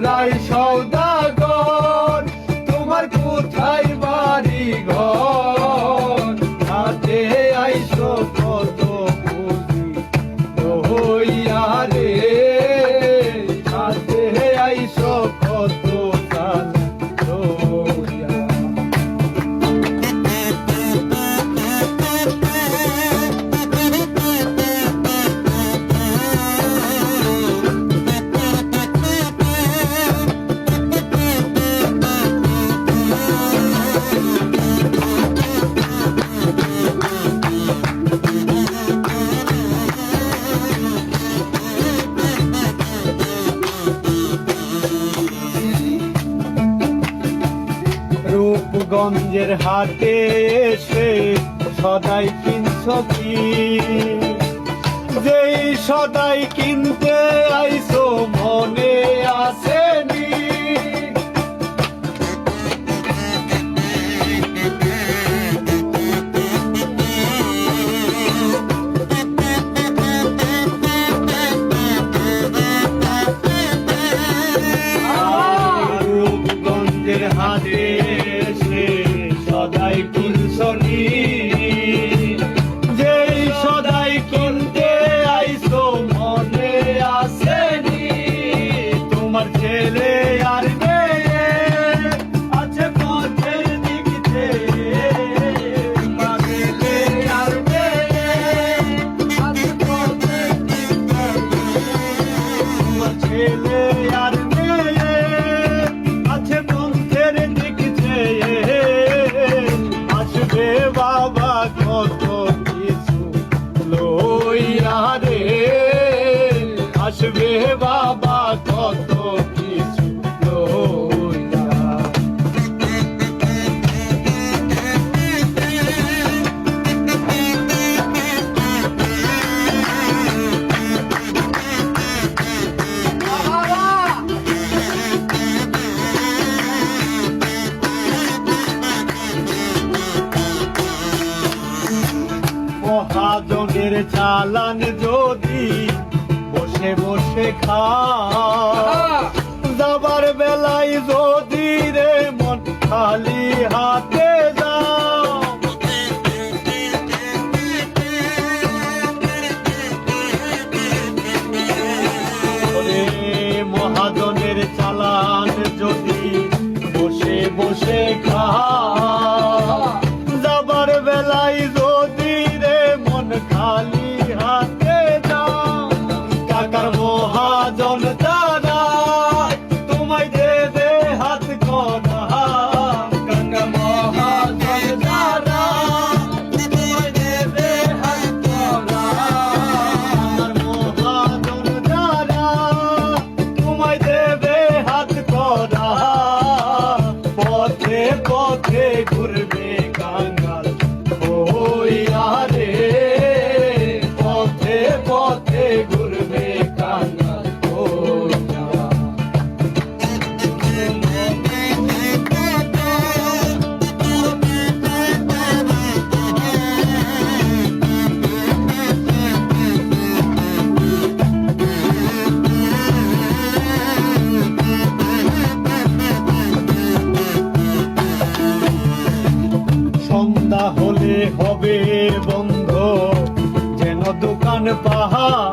life. গঞ্জের হাতে এসে সদাই কিনছ কি? যেই সদাই কিনতে আইসো মনে আসেনি চালান যদি বসে বসে খা God. পাহাড়